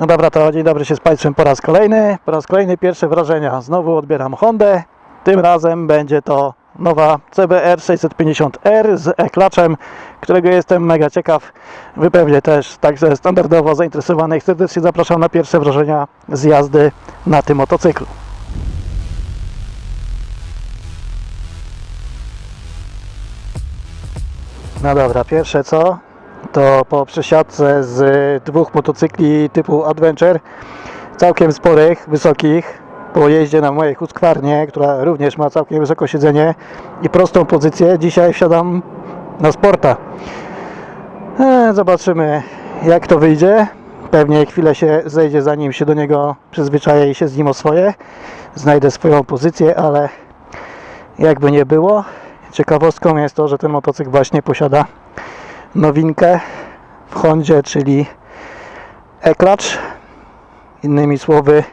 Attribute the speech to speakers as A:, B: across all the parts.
A: No dobra, to dzień dobry się z Państwem po raz kolejny. Po raz kolejny pierwsze wrażenia. Znowu odbieram Hondę. Tym razem będzie to nowa CBR 650R z e-klaczem, którego jestem mega ciekaw. Wy pewnie też, także standardowo zainteresowanych serdecznie zapraszam na pierwsze wrażenia z jazdy na tym motocyklu. No dobra, pierwsze co? To po przesiadce z dwóch motocykli typu Adventure, całkiem sporych, wysokich, po jeździe na mojej Husqvarnie, która również ma całkiem wysoko siedzenie i prostą pozycję, dzisiaj wsiadam na Sporta. E, Zobaczymy jak to wyjdzie. Pewnie chwilę się zejdzie zanim się do niego przyzwyczaję i się z nim oswoję. Znajdę swoją pozycję, ale jakby nie było. Ciekawostką jest to, że ten motocykl właśnie posiada nowinkę w Hondzie, czyli e-klacz. Innymi słowy,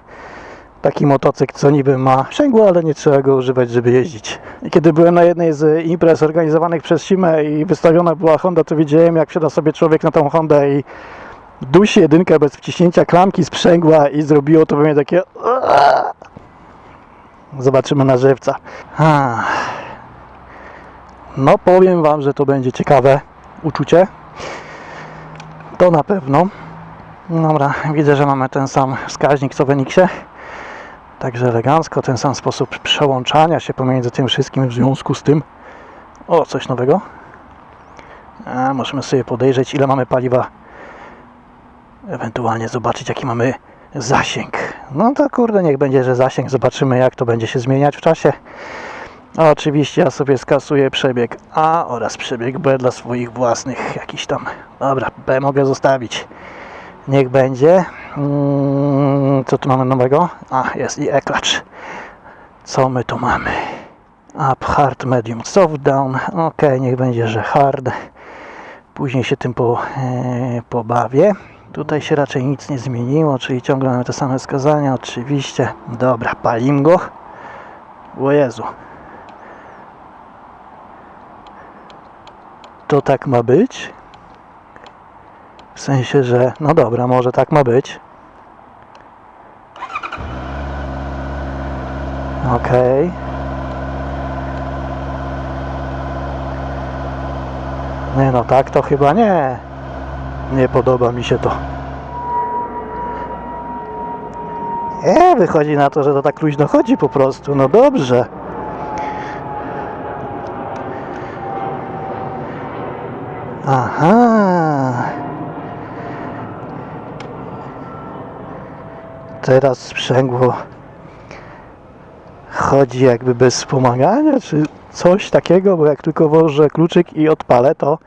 A: taki motocykl, co niby ma sprzęgło, ale nie trzeba go używać, żeby jeździć. I kiedy byłem na jednej z imprez organizowanych przez Simę i wystawiona była Honda, to widziałem, jak wsiada sobie człowiek na tą Hondę i dusi jedynkę bez wciśnięcia klamki sprzęgła i zrobiło to we mnie takie... Zobaczymy na żywca. No powiem Wam, że to będzie ciekawe uczucie. To na pewno. Dobra, widzę, że mamy ten sam wskaźnik co w Enixie. Także elegancko, ten sam sposób przełączania się pomiędzy tym wszystkim w związku z tym. O, coś nowego. A, możemy sobie podejrzeć, ile mamy paliwa. Ewentualnie zobaczyć, jaki mamy zasięg. No to kurde, niech będzie, że zasięg. Zobaczymy, jak to będzie się zmieniać w czasie. Oczywiście ja sobie skasuję przebieg A oraz przebieg B dla swoich własnych jakiś tam. Dobra, B mogę zostawić. Niech będzie. Mm, Co tu mamy nowego? A, jest i e-klacz. Co my tu mamy? Up, hard, medium, soft down. Ok, niech będzie, że hard. Później się tym po, e, pobawię. Tutaj się raczej nic nie zmieniło, czyli ciągle mamy te same wskazania. Oczywiście. Dobra, palim go. O Jezu. To tak ma być? W sensie, że no dobra, może tak ma być. Okej. Nie no, tak to chyba nie. Nie podoba mi się to. E, wychodzi na to, że to tak luźno chodzi po prostu. No dobrze. Aha. Teraz sprzęgło chodzi jakby bez wspomagania, czy coś takiego, bo jak tylko włożę kluczyk i odpalę, to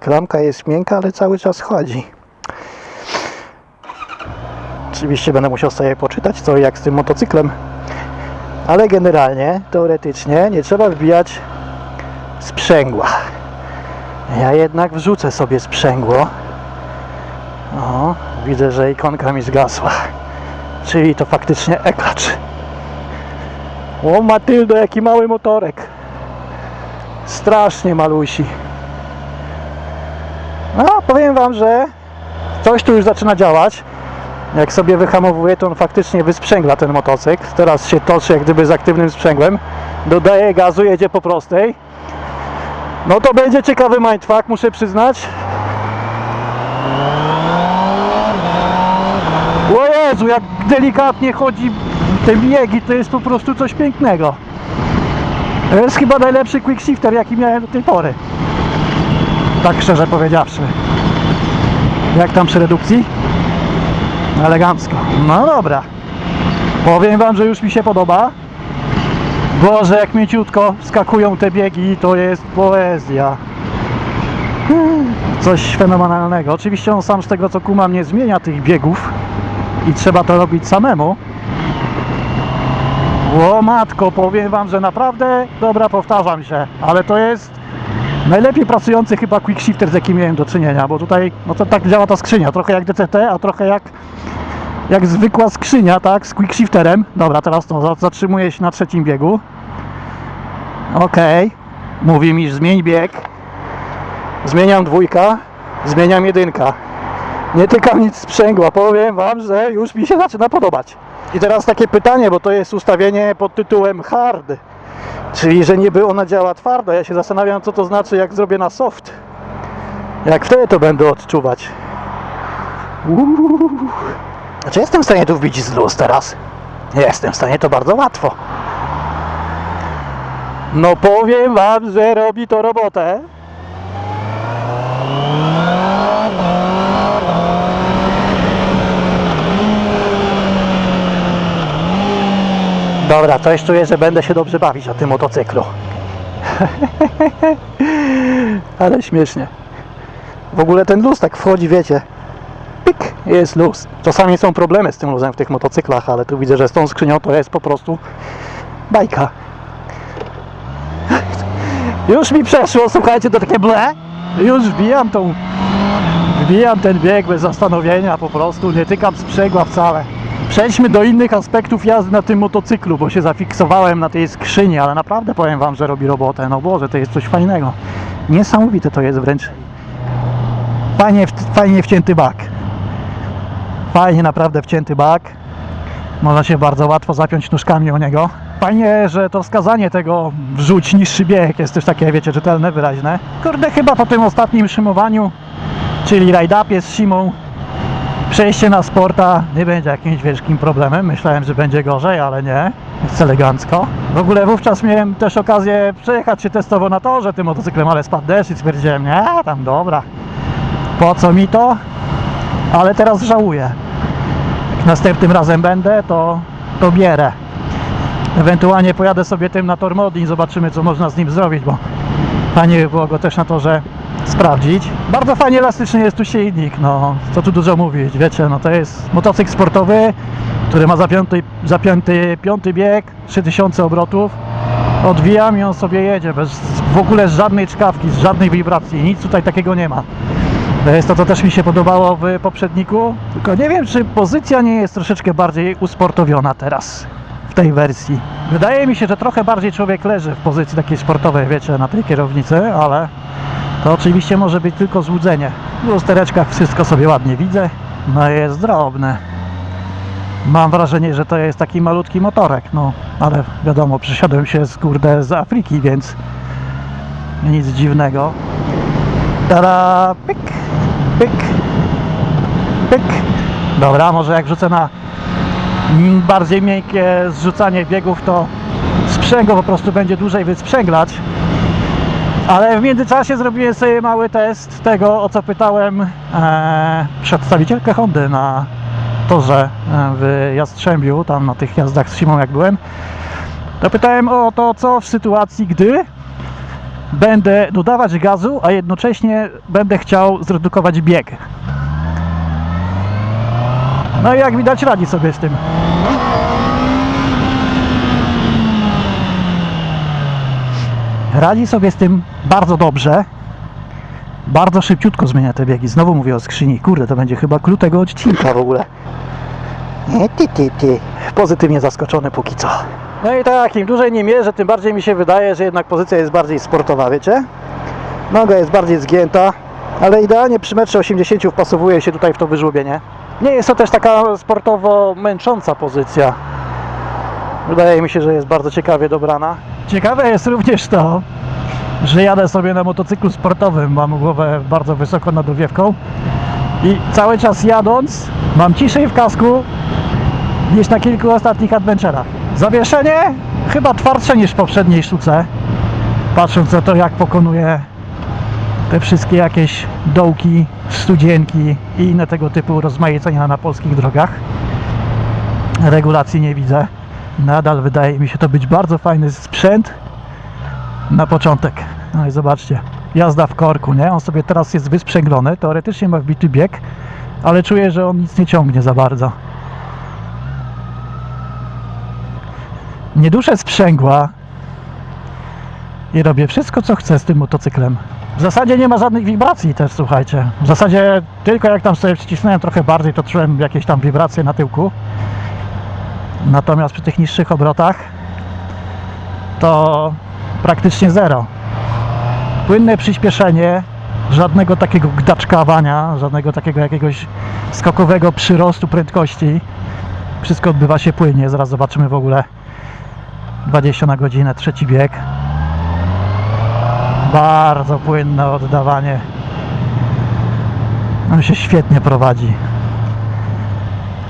A: klamka jest miękka, ale cały czas chodzi. Oczywiście będę musiał sobie poczytać co jak z tym motocyklem, ale generalnie, teoretycznie nie trzeba wbijać sprzęgła. Ja jednak wrzucę sobie sprzęgło. O, widzę, że ikonka mi zgasła. Czyli to faktycznie e-klacz. O Matyldo, jaki mały motorek. Strasznie malusi. No, powiem Wam, że coś tu już zaczyna działać. Jak sobie wyhamowuje, to on faktycznie wysprzęgla ten motocykl. Teraz się toczy jak gdyby z aktywnym sprzęgłem. Dodaje gazu, jedzie po prostej. No to będzie ciekawy mindfuck, muszę przyznać. O Jezu, jak delikatnie chodzi te biegi, to jest po prostu coś pięknego. To jest chyba najlepszy quick shifter, jaki miałem do tej pory. Tak szczerze powiedziawszy. Jak tam przy redukcji? Elegancko. No dobra. Powiem wam, że już mi się podoba. Boże, jak mięciutko skakują te biegi, to jest poezja. Coś fenomenalnego. Oczywiście on sam z tego co kumam nie zmienia tych biegów i trzeba to robić samemu. O matko, powiem wam, że naprawdę, dobra, powtarzam się, ale to jest najlepiej pracujący chyba quick shifter, z jakim miałem do czynienia, bo tutaj, no to tak działa ta skrzynia, trochę jak DCT, a trochę jak jak zwykła skrzynia, tak, z quick shifterem. Dobra, teraz to za- zatrzymuję się na trzecim biegu. Okej. Mówi mi, zmień bieg. Zmieniam dwójka, zmieniam jedynka. Nie tykam nic sprzęgła, powiem wam, że już mi się zaczyna podobać. I teraz takie pytanie, bo to jest ustawienie pod tytułem hard, czyli że niby ona działa twardo. Ja się zastanawiam, co to znaczy, jak zrobię na soft. Jak wtedy to będę odczuwać. Uuu. A czy jestem w stanie tu wbić z luz teraz? Jestem w stanie, to bardzo łatwo. No powiem wam, że robi to robotę. Dobra, coś czuję, że będę się dobrze bawić na tym motocyklu. Ale śmiesznie. W ogóle ten luz tak wchodzi, wiecie. Pik, jest luz. Czasami są problemy z tym luzem w tych motocyklach, ale tu widzę, że z tą skrzynią to jest po prostu bajka. Już mi przeszło, słuchajcie, to takie ble. Już wbijam tą. Wbijam ten bieg bez zastanowienia, po prostu nie tykam sprzęgła wcale. Przejdźmy do innych aspektów jazdy na tym motocyklu, bo się zafiksowałem na tej skrzyni, ale naprawdę powiem Wam, że robi robotę. No Boże, to jest coś fajnego. Niesamowite to jest wręcz. Fajnie, fajnie wcięty bak. Fajnie naprawdę wcięty bak. Można się bardzo łatwo zapiąć nóżkami o niego. Fajnie, że to wskazanie tego wrzuć niższy bieg jest też takie, wiecie, czytelne, wyraźne. Kurde, chyba po tym ostatnim szymowaniu, czyli ride-upie z Simą, przejście na sporta nie będzie jakimś wielkim problemem. Myślałem, że będzie gorzej, ale nie. Jest elegancko. W ogóle wówczas miałem też okazję przejechać się testowo na torze tym motocyklem, ale spadł deszcz i stwierdziłem, nie, tam dobra. Po co mi to? Ale teraz żałuję. Jak następnym razem będę, to, to bierę. Ewentualnie pojadę sobie tym na tor Modlin, zobaczymy co można z nim zrobić, bo fajnie by było go też na torze sprawdzić. Bardzo fajnie elastyczny jest tu silnik, no co tu dużo mówić, wiecie, no to jest motocykl sportowy, który ma zapięty, zapięty piąty bieg, 3000 obrotów. Odwijam i on sobie jedzie, bez w ogóle żadnej czkawki, z żadnej wibracji, nic tutaj takiego nie ma. To jest to, co też mi się podobało w poprzedniku, tylko nie wiem, czy pozycja nie jest troszeczkę bardziej usportowiona teraz w tej wersji. Wydaje mi się, że trochę bardziej człowiek leży w pozycji takiej sportowej, wiecie, na tej kierownicy, ale to oczywiście może być tylko złudzenie. W lustereczkach wszystko sobie ładnie widzę, no jest drobne. Mam wrażenie, że to jest taki malutki motorek, no, ale wiadomo, przysiadłem się z kurde z Afryki, więc nic dziwnego. Tada, pyk, pyk, pyk. Dobra, może jak rzucę na bardziej miękkie zrzucanie biegów, to sprzęgło po prostu będzie dłużej wysprzęglać. Ale w międzyczasie zrobiłem sobie mały test tego, o co pytałem e, przedstawicielkę Hondy na torze e, w Jastrzębiu, tam na tych jazdach z Simą jak byłem. To pytałem o to, co w sytuacji, gdy będę dodawać gazu, a jednocześnie będę chciał zredukować bieg. No i jak widać radzi sobie z tym. Radzi sobie z tym bardzo dobrze. Bardzo szybciutko zmienia te biegi. Znowu mówię o skrzyni. Kurde, to będzie chyba klucz tego odcinka w ogóle. Nie, ty, ty, ty. Pozytywnie zaskoczony póki co. No i tak, im dłużej nie mierzę, tym bardziej mi się wydaje, że jednak pozycja jest bardziej sportowa, wiecie? Noga jest bardziej zgięta, ale idealnie przy metrze 80 wpasowuje się tutaj w to wyżłobienie. Nie jest to też taka sportowo męcząca pozycja. Wydaje mi się, że jest bardzo ciekawie dobrana. Ciekawe jest również to, że jadę sobie na motocyklu sportowym, mam głowę bardzo wysoko nad owiewką i cały czas jadąc mam ciszej w kasku niż na kilku ostatnich adventurach. Zawieszenie chyba twardsze niż w poprzedniej sztuce, patrząc na to jak pokonuje te wszystkie jakieś dołki, studzienki i inne tego typu rozmaicenia na polskich drogach. Regulacji nie widzę. Nadal wydaje mi się to być bardzo fajny sprzęt na początek. No i zobaczcie, jazda w korku, nie? On sobie teraz jest wysprzęglony, teoretycznie ma wbity bieg, ale czuję, że on nic nie ciągnie za bardzo. Nie sprzęgła i robię wszystko, co chcę z tym motocyklem. W zasadzie nie ma żadnych wibracji też, słuchajcie. W zasadzie tylko jak tam sobie przycisnąłem trochę bardziej, to czułem jakieś tam wibracje na tyłku. Natomiast przy tych niższych obrotach to praktycznie zero. Płynne przyspieszenie, żadnego takiego gdaczkawania, żadnego takiego jakiegoś skokowego przyrostu prędkości. Wszystko odbywa się płynnie. Zaraz zobaczymy w ogóle 20 na godzinę, trzeci bieg. Bardzo płynne oddawanie. On się świetnie prowadzi.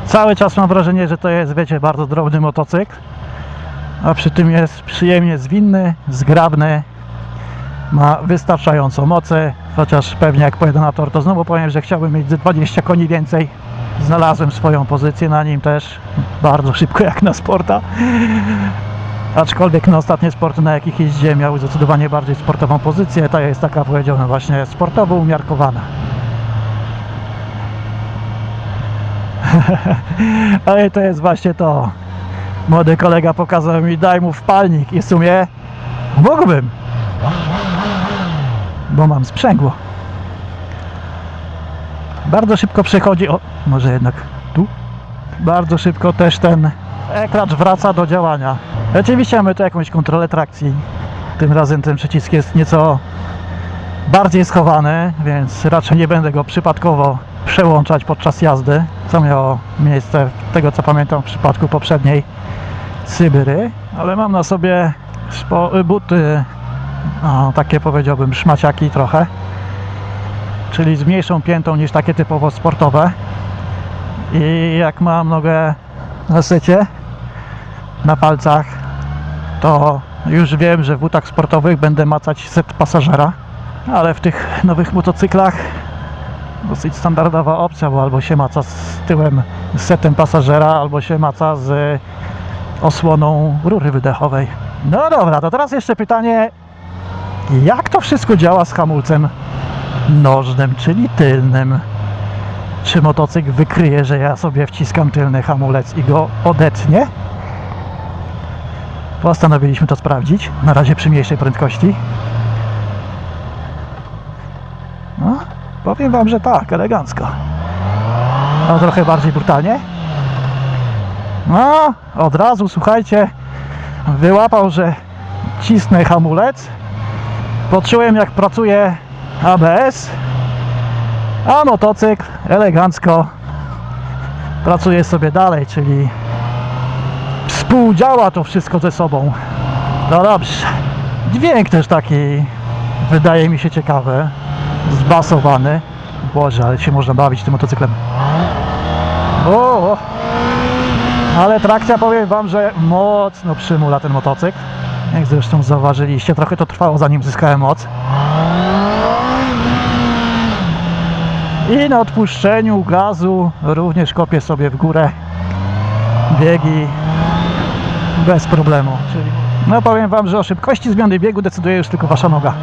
A: Cały czas mam wrażenie, że to jest, wiecie, bardzo drobny motocykl, a przy tym jest przyjemnie zwinny, zgrabny, ma wystarczającą mocy, chociaż pewnie jak pojedę na tor, to znowu powiem, że chciałbym mieć ze 20 koni więcej. Znalazłem swoją pozycję na nim też, bardzo szybko jak na sporta. Aczkolwiek na ostatnie sporty, na jakich jeździłem, miały zdecydowanie bardziej sportową pozycję. Ta jest taka, powiedziałbym, właśnie sportowo umiarkowana. Ale to jest właśnie to. Młody kolega pokazał mi, daj mu wpalnik i w sumie mógłbym. Bo mam sprzęgło. Bardzo szybko przechodzi, o, może jednak tu. Bardzo szybko też ten ekracz wraca do działania. Oczywiście mamy tu jakąś kontrolę trakcji. Tym razem ten przycisk jest nieco bardziej schowany, więc raczej nie będę go przypadkowo przełączać podczas jazdy, co miało miejsce, tego co pamiętam, w przypadku poprzedniej Sybery, ale mam na sobie spo, buty, o, takie powiedziałbym szmaciaki trochę, czyli z mniejszą piętą niż takie typowo sportowe. I jak mam nogę na secie, na palcach, to już wiem, że w butach sportowych będę macać set pasażera, ale w tych nowych motocyklach dosyć standardowa opcja, bo albo się maca z tyłem z setem pasażera, albo się maca z osłoną rury wydechowej. No dobra, to teraz jeszcze pytanie, jak to wszystko działa z hamulcem nożnym, czyli tylnym? Czy motocykl wykryje, że ja sobie wciskam tylny hamulec i go odetnie? Postanowiliśmy to sprawdzić, na razie przy mniejszej prędkości. No, powiem Wam, że tak, elegancko. No, trochę bardziej brutalnie. No, od razu, słuchajcie, wyłapał, że cisnę hamulec. Poczułem, jak pracuje ABS, a motocykl elegancko pracuje sobie dalej, czyli współdziała to wszystko ze sobą. No dobrze. Dźwięk też taki wydaje mi się ciekawy, zbasowany. Boże, ale się można bawić tym motocyklem. O, ale trakcja powiem Wam, że mocno przymula ten motocykl. Jak zresztą zauważyliście, trochę to trwało zanim zyskałem moc. I na odpuszczeniu gazu również kopię sobie w górę biegi bez problemu. No powiem Wam, że o szybkości zmiany biegu decyduje już tylko Wasza noga.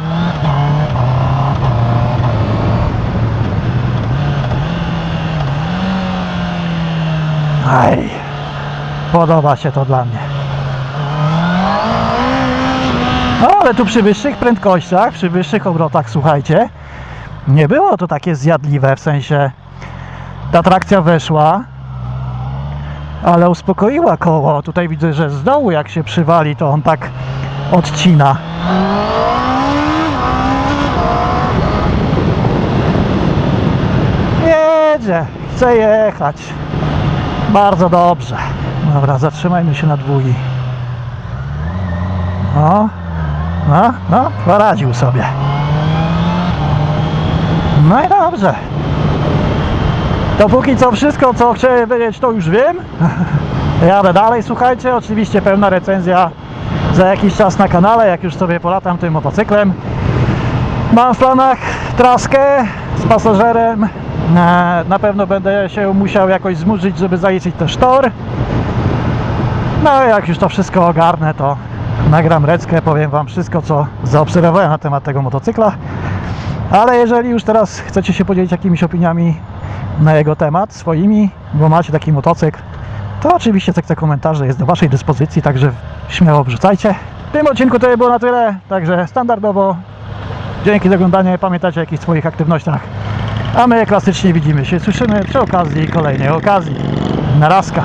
A: Aj, podoba się to dla mnie. No ale tu przy wyższych prędkościach, przy wyższych obrotach, słuchajcie, nie było to takie zjadliwe, w sensie ta trakcja weszła, ale uspokoiła koło. Tutaj widzę, że z dołu jak się przywali, to on tak odcina. Jedzie, chce jechać. Bardzo dobrze. Dobra, zatrzymajmy się na dwój. No, no, no, poradził sobie. No i dobrze. To póki co wszystko, co chciałem wiedzieć, to już wiem. Jadę dalej, słuchajcie. Oczywiście pełna recenzja za jakiś czas na kanale, jak już sobie polatam tym motocyklem. Mam w planach traskę z pasażerem. Na pewno będę się musiał jakoś zmurzyć, żeby zajeździć też tor. No jak już to wszystko ogarnę, to nagram reckę, powiem Wam wszystko, co zaobserwowałem na temat tego motocykla. Ale jeżeli już teraz chcecie się podzielić jakimiś opiniami na jego temat, swoimi, bo macie taki motocykl, to oczywiście sekcja komentarzy jest do Waszej dyspozycji, także śmiało wrzucajcie. W tym odcinku to było na tyle, także standardowo dzięki za oglądanie, pamiętajcie o jakichś swoich aktywnościach. A my klasycznie widzimy się, słyszymy przy okazji kolejnej okazji. Narazka.